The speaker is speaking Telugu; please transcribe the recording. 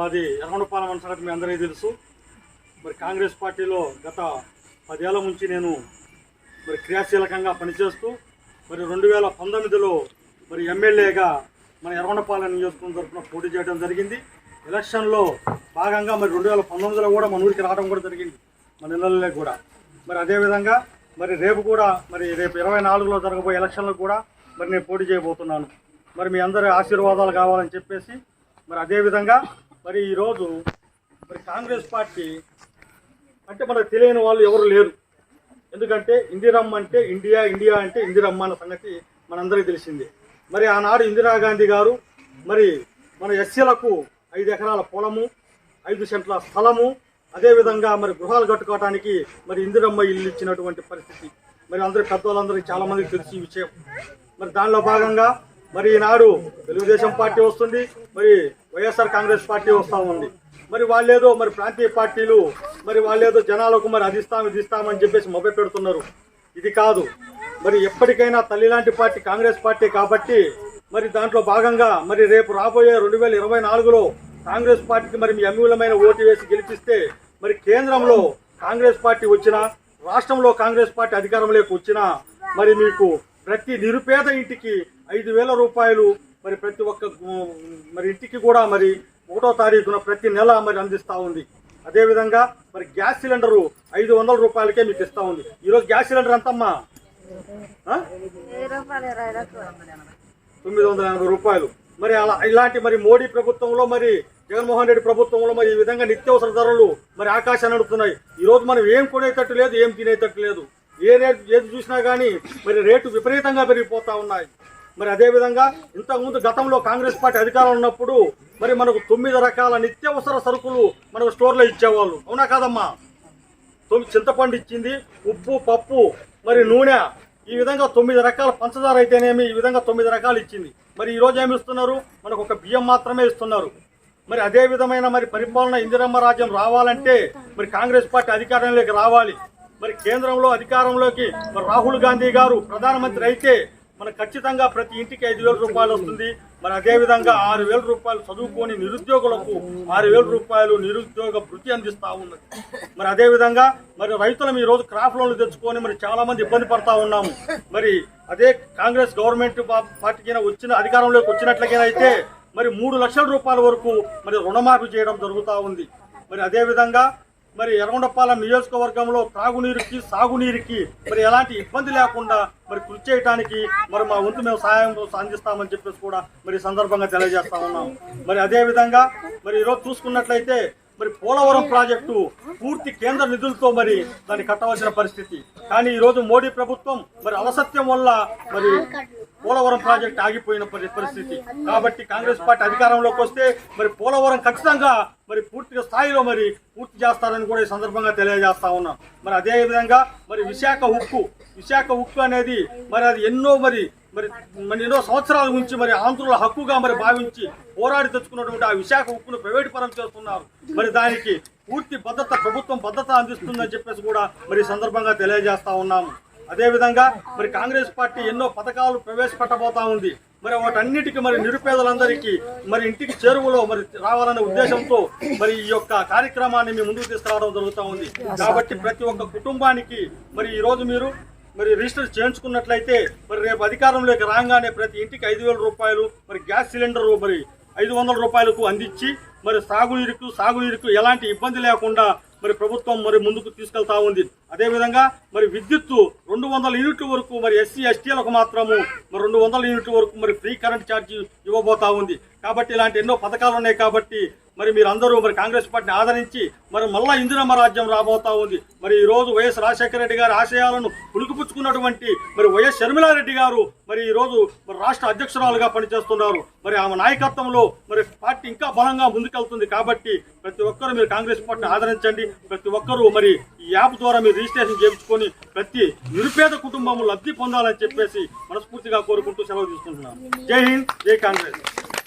మాది ఎర్రగొండపాలెం అన్న సంగతి మీ అందరికీ తెలుసు. మరి కాంగ్రెస్ పార్టీలో గత పదేళ్ళ నుంచి నేను మరి క్రియాశీలకంగా పనిచేస్తూ మరి రెండు వేల పంతొమ్మిదిలో మరి ఎమ్మెల్యేగా మన ఎర్రగొండపాలెం నియోజకవర్గం తరఫున పోటీ చేయడం జరిగింది. ఎలక్షన్లో భాగంగా మరి రెండు వేల పంతొమ్మిదిలో కూడా మన ఊరికి రావడం కూడా జరిగింది మన ఇళ్ళల్లో కూడా. మరి అదేవిధంగా మరి రేపు కూడా మరి రేపు ఇరవై నాలుగులో జరగబోయే ఎలక్షన్లో కూడా మరి నేను పోటీ చేయబోతున్నాను. మరి మీ అందరి ఆశీర్వాదాలు కావాలని చెప్పేసి మరి అదేవిధంగా మరి ఈరోజు మరి కాంగ్రెస్ పార్టీ అంటే మనకు తెలియని వాళ్ళు ఎవరు లేరు. ఎందుకంటే ఇందిరమ్మ అంటే ఇండియా ఇండియా అంటే ఇందిరమ్మ అన్న సంగతి మనందరికీ తెలిసింది. మరి ఆనాడు ఇందిరాగాంధీ గారు మరి మన ఎస్సీలకు ఐదు ఎకరాల పొలము ఐదు సెంట్ల స్థలము అదేవిధంగా మరి గృహాలు కట్టుకోవడానికి మరి ఇందిరమ్మ ఇల్లు ఇచ్చినటువంటి పరిస్థితి. మరి అందరి పెద్దవాళ్ళందరికీ వాళ్ళందరికీ చాలామందికి తెలిసి విషయం. మరి దానిలో భాగంగా మరి ఈనాడు తెలుగుదేశం పార్టీ వస్తుంది మరి వైఎస్ఆర్ కాంగ్రెస్ పార్టీ వస్తూ ఉంది. మరి వాళ్ళేదో మరి ప్రాంతీయ పార్టీలు మరి వాళ్ళేదో జనాలకు మరి అది ఇస్తాం ఇది ఇస్తామని చెప్పేసి మొబైల్ పెడుతున్నారు. ఇది కాదు. మరి ఎప్పటికైనా తల్లి లాంటి పార్టీ కాంగ్రెస్ పార్టీ కాబట్టి మరి దాంట్లో భాగంగా మరి రేపు రాబోయే రెండు వేల ఇరవై నాలుగులో కాంగ్రెస్ పార్టీకి మరి మీ అమూలమైన ఓటు వేసి గెలిపిస్తే మరి కేంద్రంలో కాంగ్రెస్ పార్టీ వచ్చినా రాష్ట్రంలో కాంగ్రెస్ పార్టీ అధికారంలోకి వచ్చినా మరి మీకు ప్రతి నిరుపేద ఇంటికి ఐదు వేల రూపాయలు మరి ప్రతి ఒక్క మరి ఇంటికి కూడా మరి ఒకటో తారీఖున ప్రతి నెల మరి అందిస్తూ ఉంది. అదేవిధంగా మరి గ్యాస్ సిలిండరు ఐదు వందల రూపాయలకే మీకు ఇస్తూ ఉంది. ఈరోజు గ్యాస్ సిలిండర్ ఎంతమ్మా? తొమ్మిది వందల ఎనభై రూపాయలు. మరి అలా ఇలాంటి మరి మోడీ ప్రభుత్వంలో మరి జగన్మోహన్ రెడ్డి ప్రభుత్వంలో మరి ఈ విధంగా నిత్యావసర ధరలు మరి ఆకాశాన్ని నడుపుతున్నాయి. ఈరోజు మనం ఏం కొనేటట్టు లేదు ఏం తినేటట్టు లేదు. ఏ రేటు ఏది చూసినా కానీ మరి రేటు విపరీతంగా పెరిగిపోతా ఉన్నాయి. మరి అదేవిధంగా ఇంతకుముందు గతంలో కాంగ్రెస్ పార్టీ అధికారం ఉన్నప్పుడు మరి మనకు తొమ్మిది రకాల నిత్యావసర సరుకులు మనకు స్టోర్లో ఇచ్చేవాళ్ళు. అవునా కాదమ్మా? తొమ్మిది చింతపండు ఇచ్చింది ఉప్పు పప్పు మరి నూనె. ఈ విధంగా తొమ్మిది రకాల పంచదార అయితేనేమి ఈ విధంగా తొమ్మిది రకాలు ఇచ్చింది. మరి ఈరోజు ఏమి ఇస్తున్నారు? మనకు ఒక బియ్యం మాత్రమే ఇస్తున్నారు. మరి అదే విధమైన మరి పరిపాలన ఇందిరమ్మ రాజ్యం రావాలంటే మరి కాంగ్రెస్ పార్టీ అధికారంలోకి రావాలి. మరి కేంద్రంలో అధికారంలోకి మరి రాహుల్ గాంధీ గారు ప్రధానమంత్రి అయితే మన ఖచ్చితంగా ప్రతి ఇంటికి ఐదు వేల రూపాయలు వస్తుంది. మరి అదే విధంగా ఆరు వేల రూపాయలు చదువుకొని నిరుద్యోగులకు ఆరు వేల రూపాయలు నిరుద్యోగ భృతి అందిస్తూ ఉన్నది. మరి అదే విధంగా మరి రైతులం ఈరోజు క్రాప్ లోన్లు తెచ్చుకొని మరి చాలామంది ఇబ్బంది పడతా ఉన్నాము. మరి అదే కాంగ్రెస్ గవర్నమెంట్ పా- పార్టీకి వచ్చిన అధికారంలోకి వచ్చినట్లయితే మరి మూడు లక్షల రూపాయల వరకు మరి రుణమాఫీ చేయడం జరుగుతూ ఉంది. మరి అదేవిధంగా మరి ఎర్రగొండపాలెం నియోజకవర్గంలో త్రాగునీరుకి సాగునీరుకి మరి ఎలాంటి ఇబ్బంది లేకుండా మరి కృషి చేయడానికి మరి మా వంతు మేము సహాయం అందిస్తామని చెప్పేసి కూడా మరి సందర్భంగా తెలియజేస్తా ఉన్నాం. మరి అదేవిధంగా మరి ఈరోజు చూసుకున్నట్లయితే మరి పోలవరం ప్రాజెక్టు పూర్తి కేంద్ర నిధులతో మరి దాన్ని కట్టవలసిన పరిస్థితి. కానీ ఈరోజు మోడీ ప్రభుత్వం మరి అలసత్యం వల్ల మరి పోలవరం ప్రాజెక్ట్ ఆగిపోయిన పరిస్థితి. కాబట్టి కాంగ్రెస్ పార్టీ అధికారంలోకి వస్తే మరి పోలవరం ఖచ్చితంగా మరి పూర్తిగా స్థాయిలో మరి పూర్తి చేస్తారని కూడా ఈ సందర్భంగా తెలియజేస్తా ఉన్నాం. మరి అదే విధంగా మరి విశాఖ ఉక్కు విశాఖ ఉక్కు అనేది మరి అది ఎన్నో మరి మరి మరి ఎన్నో సంవత్సరాల నుంచి మరి ఆంధ్రుల హక్కుగా మరి భావించి పోరాడి తెచ్చుకున్నటువంటి ఆ విశాఖ ఉక్కును ప్రైవేట్ పరం చేస్తున్నారు. మరి దానికి పూర్తి భద్రత ప్రభుత్వం భద్రత అందిస్తుందని చెప్పేసి కూడా మరి సందర్భంగా తెలియజేస్తా ఉన్నాము. అదేవిధంగా మరి కాంగ్రెస్ పార్టీ ఎన్నో పథకాలు ప్రవేశపెట్టబోతా ఉంది. మరి వాటన్నిటికీ మరి నిరుపేదలందరికీ మరి ఇంటికి చేరువలో మరి రావాలనే ఉద్దేశంతో మరి ఈ యొక్క కార్యక్రమాన్ని మేము ముందుకు తీసుకురావడం జరుగుతూ ఉంది. కాబట్టి ప్రతి ఒక్క కుటుంబానికి మరి ఈరోజు మీరు మరి రిజిస్టర్ చేయించుకున్నట్లయితే మరి రేపు అధికారంలోకి రాగానే ప్రతి ఇంటికి ఐదు వేల రూపాయలు మరి గ్యాస్ సిలిండర్ మరి ఐదు వందల రూపాయలకు అందించి మరి సాగునీరుకు సాగునీరుకు ఎలాంటి ఇబ్బంది లేకుండా మరి ప్రభుత్వం మరి ముందుకు తీసుకెళ్తా ఉంది. అదేవిధంగా మరి విద్యుత్తు రెండు వందల యూనిట్ల వరకు మరి ఎస్సీ ఎస్టీలకు మాత్రము మరి రెండు వందల యూనిట్ల వరకు మరి ఫ్రీ కరెంట్ ఛార్జీ ఇవ్వబోతా ఉంది. కాబట్టి ఇలాంటి ఎన్నో పథకాలు ఉన్నాయి కాబట్టి మరి మీరందరూ మరి కాంగ్రెస్ పార్టీని ఆదరించి మరి మళ్ళా ఇందిరమ్మ రాజ్యం రాబోతా ఉంది. మరి ఈ రోజు వైఎస్ రాజశేఖర రెడ్డి గారి ఆశయాలను పుణికిపుచ్చుకున్నటువంటి మరి వైఎస్ షర్మిలారెడ్డి గారు మరి ఈరోజు మరి రాష్ట్ర అధ్యక్షురాలుగా పనిచేస్తున్నారు. మరి ఆమె నాయకత్వంలో మరి పార్టీ ఇంకా బలంగా ముందుకెళ్తుంది కాబట్టి ప్రతి ఒక్కరూ మీరు కాంగ్రెస్ పార్టీని ఆదరించండి. ప్రతి ఒక్కరూ మరి ఈ యాప్ ద్వారా మీరు రిజిస్ట్రేషన్ చేయించుకొని ప్రతి నిరుపేద కుటుంబం లబ్ధి పొందాలని చెప్పేసి మనస్ఫూర్తిగా కోరుకుంటూ సెలవు తీసుకుంటున్నాను జై హింద్ జై కాంగ్రెస్.